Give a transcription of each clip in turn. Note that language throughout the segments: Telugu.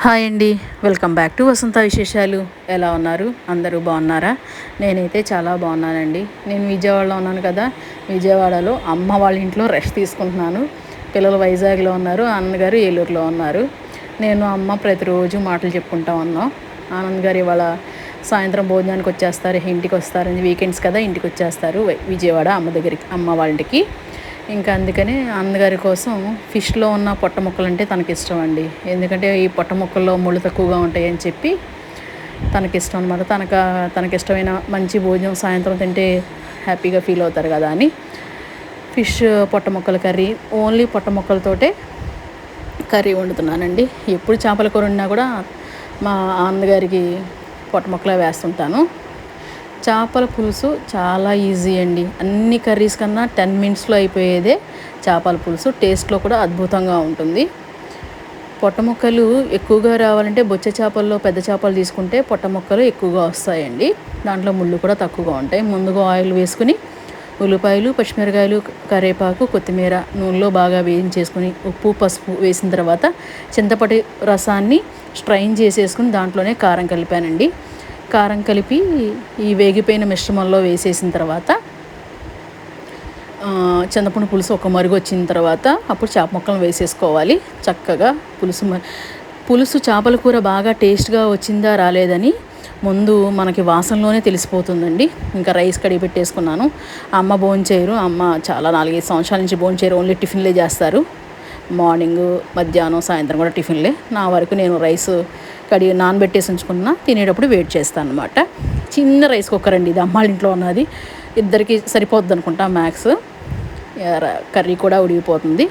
హాయ్ అండి. వెల్కమ్ బ్యాక్ టు వసంత విశేషాలు. ఎలా ఉన్నారు? అందరూ బాగున్నారా? నేనైతే చాలా బాగున్నానండి. నేను విజయవాడలో ఉన్నాను కదా. విజయవాడలో అమ్మ వాళ్ళ ఇంట్లో రెస్ట్ తీసుకుంటున్నాను. పిల్లలు వైజాగ్లో ఉన్నారు. ఆనంద్ గారు ఏలూరులో ఉన్నారు. నేను అమ్మ ప్రతిరోజు మాటలు చెప్పుకుంటా ఉన్నాం. ఆనంద్ గారు ఇవాళ సాయంత్రం భోజనానికి వచ్చేస్తారు. ఇంటికి వస్తారని వీకెండ్స్ కదా ఇంటికి వచ్చేస్తారు. విజయవాడ అమ్మ దగ్గరికి అమ్మ వాళ్ళకి ఇంకా అందుకని అన్నగారి కోసం ఫిష్లో ఉన్న పొట్ట ముక్కలు అంటే తనకి ఇష్టం అండి ఎందుకంటే ఈ పొట్ట ముక్కల్లో ముళ్ళు తక్కువగా ఉంటాయని చెప్పి తనకి ఇష్టం అనమాట తనక తనకి ఇష్టమైన మంచి భోజనం సాయంత్రం తింటే హ్యాపీగా ఫీల్ అవుతారు కదా అని ఫిష్ పొట్ట ముక్కల కర్రీ ఓన్లీ పొట్ట ముక్కలతోటే కర్రీ వండుతున్నానండి. ఎప్పుడు చేపల కూర వండినా కూడా మా అన్నగారికి పొట్ట ముక్కలే వేస్తుంటాను. చేపల పులుసు చాలా ఈజీ అండి. అన్ని కర్రీస్ కన్నా టెన్ మినిట్స్లో అయిపోయేదే చేపల పులుసు. టేస్ట్లో కూడా అద్భుతంగా ఉంటుంది. పొట్ట ముక్కలు ఎక్కువగా రావాలంటే బొచ్చ చేపల్లో పెద్ద చేపలు తీసుకుంటే పొట్ట ముక్కలు ఎక్కువగా వస్తాయండి. దాంట్లో ముళ్ళు కూడా తక్కువగా ఉంటాయి. ముందుగా ఆయిల్ వేసుకుని ఉల్లిపాయలు పచ్చిమిరకాయలు కరివేపాకు కొత్తిమీర నూనెలో బాగా వేయించేసుకుని ఉప్పు పసుపు వేసిన తర్వాత చింతపటి రసాన్ని స్ట్రైన్ చేసేసుకుని దాంట్లోనే కారం కలిపానండి. కారం కలిపి ఈ వేగిపోయిన మిశ్రమంలో వేసేసిన తర్వాత చింతపండు పులుసు ఒక మరుగు వచ్చిన తర్వాత అప్పుడు చేప ముక్కలను వేసేసుకోవాలి. చక్కగా పులుసు పులుసు చేపల కూర బాగా టేస్ట్గా వచ్చిందా రాలేదని ముందు మనకి వాసనలోనే తెలిసిపోతుందండి. ఇంకా రైస్ కడిగి పెట్టేసుకున్నాను. అమ్మ భోంచేయరు అమ్మ చాలా నాలుగైదు సంవత్సరాల నుంచి భోంచేయరు ఓన్లీ టిఫిన్లే చేస్తారు. మార్నింగ్ మధ్యాహ్నం సాయంత్రం కూడా టిఫిన్లే. నా వరకు నేను రైస్ కడిగి నానబెట్టేసి ఉంచుకున్న తినేటప్పుడు వెయిట్ చేస్తాను అనమాట చిన్న రైస్ కుక్కర్ అండి ఇది అమ్మాళ్ళ ఇంట్లో ఉన్నది. ఇద్దరికి సరిపోద్ది అనుకుంటా మ్యాక్స్ కర్రీ కూడా ఉడిగిపోతుంది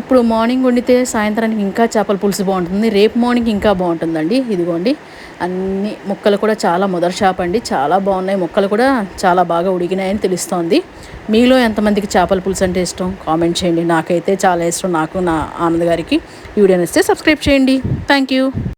ఇప్పుడు మార్నింగ్ వండితే సాయంత్రానికి ఇంకా చేపల పులుసు బాగుంటుంది. రేపు మార్నింగ్ ఇంకా బాగుంటుందండి. ఇదిగోండి. అన్ని ముక్కలు కూడా చాలా మొదటి షాప్ అండి. చాలా బాగున్నాయి. ముక్కలు కూడా చాలా బాగా ఉడిగినాయని తెలుస్తోంది. మీలో ఎంతమందికి చేపల పులుసు అంటే ఇష్టం? కామెంట్ చేయండి. నాకైతే చాలా ఇష్టం. నాకు నా ఆనంద్ గారికి. వీడియో ఇస్తే సబ్స్క్రైబ్ చేయండి. Thank you.